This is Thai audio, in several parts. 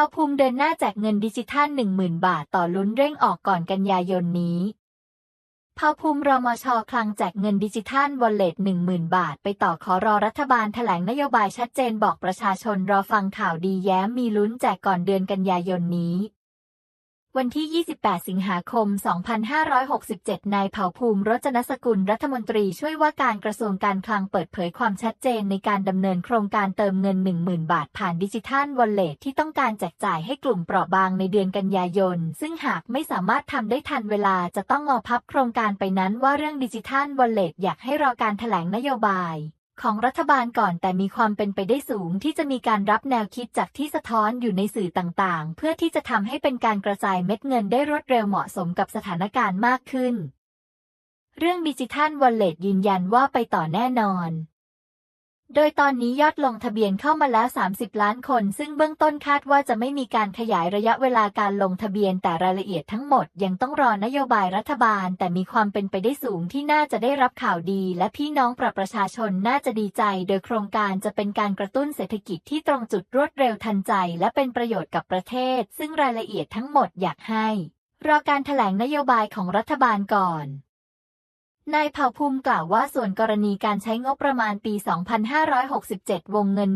าภูมิเดินหน้าแจกเงินดิจิทัล 10,000 บาทต่อลุ้นเร่งออกก่อนกันยายนนี้เภาภูมิรมชคลังแจกเงินดิจิทัลวอลเล็ต10,000 บาท ไปต่อขอรอรัฐบาลแถลงนโยบายชัดเจนบอกประชาชนรอฟังข่าวดีแย้มมีลุ้นแจกก่อนเดือนกันยายนนี้ วันที่ 28 สิงหาคม 2567 นายเผ่าภูมิรจนสกุลรัฐมนตรีช่วยว่าการกระทรวงการคลังเปิดเผยความชัดเจนในการดำเนินโครงการเติมเงิน 10,000 บาทผ่านดิจิทัลวอลเล็ตที่ต้องการแจกจ่ายให้กลุ่มเปราะบางในเดือนกันยายน ซึ่งหากไม่สามารถทำได้ทันเวลาจะต้องงอพับโครงการไปนั้นว่าเรื่องดิจิทัลวอลเล็ตอยากให้รอการแถลงนโยบาย ของรัฐบาลก่อนแต่มีความเป็นไปได้สูงที่จะมีการรับแนวคิดจากที่สะท้อนอยู่ในสื่อต่างๆ เพื่อที่จะทำให้เป็นการกระจายเม็ดเงินได้รวดเร็วเหมาะสมกับสถานการณ์มากขึ้น เรื่องดิจิทัลวอลเล็ตยืนยันว่าไปต่อแน่นอน โดยตอนนี้ยอดลงทะเบียนเข้ามาแล้ว 30 ล้านคน ซึ่งเบื้องต้นคาดว่าจะไม่มีการขยายระยะเวลาการลงทะเบียนแต่รายละเอียดทั้งหมด ยังต้องรอนโยบายรัฐบาล แต่มีความเป็นไปได้สูงที่น่าจะได้รับข่าวดี และพี่น้องประประชาชนน่าจะดีใจ โดยโครงการจะเป็นการกระตุ้นเศรษฐกิจที่ตรงจุดรวดเร็วทันใจ และเป็นประโยชน์กับประเทศ ซึ่งรายละเอียดทั้งหมดอยากให้ รอการแถลงนโยบายของรัฐบาลก่อน นายเผ่าภูมิกล่าวว่าส่วนกรณีการใช้งบประมาณปี 2567 วงเงิน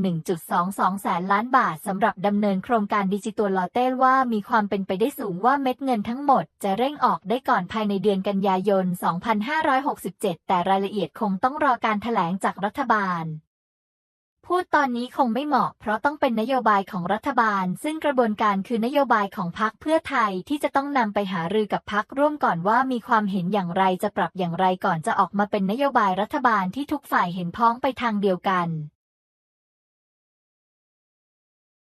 1.22 แสนล้านบาทสำหรับดำเนินโครงการดิจิตัลลอเต้ว่ามีความเป็นไปได้สูงว่าเม็ดเงินทั้งหมด จะเร่งออกได้ก่อนภายในเดือนกันยายน 2567 แต่รายละเอียดคงต้องรอการแถลงจากรัฐบาล พูดตอนนี้คงไม่เหมาะ เพราะต้องเป็นนโยบายของรัฐบาล ซึ่งกระบวนการคือนโยบายของพรรคเพื่อไทยที่จะต้องนำไปหารือกับพรรคร่วมก่อนว่ามีความเห็นอย่างไรจะปรับอย่างไรก่อนจะออกมาเป็นนโยบายรัฐบาลที่ทุกฝ่ายเห็นพ้องไปทางเดียวกัน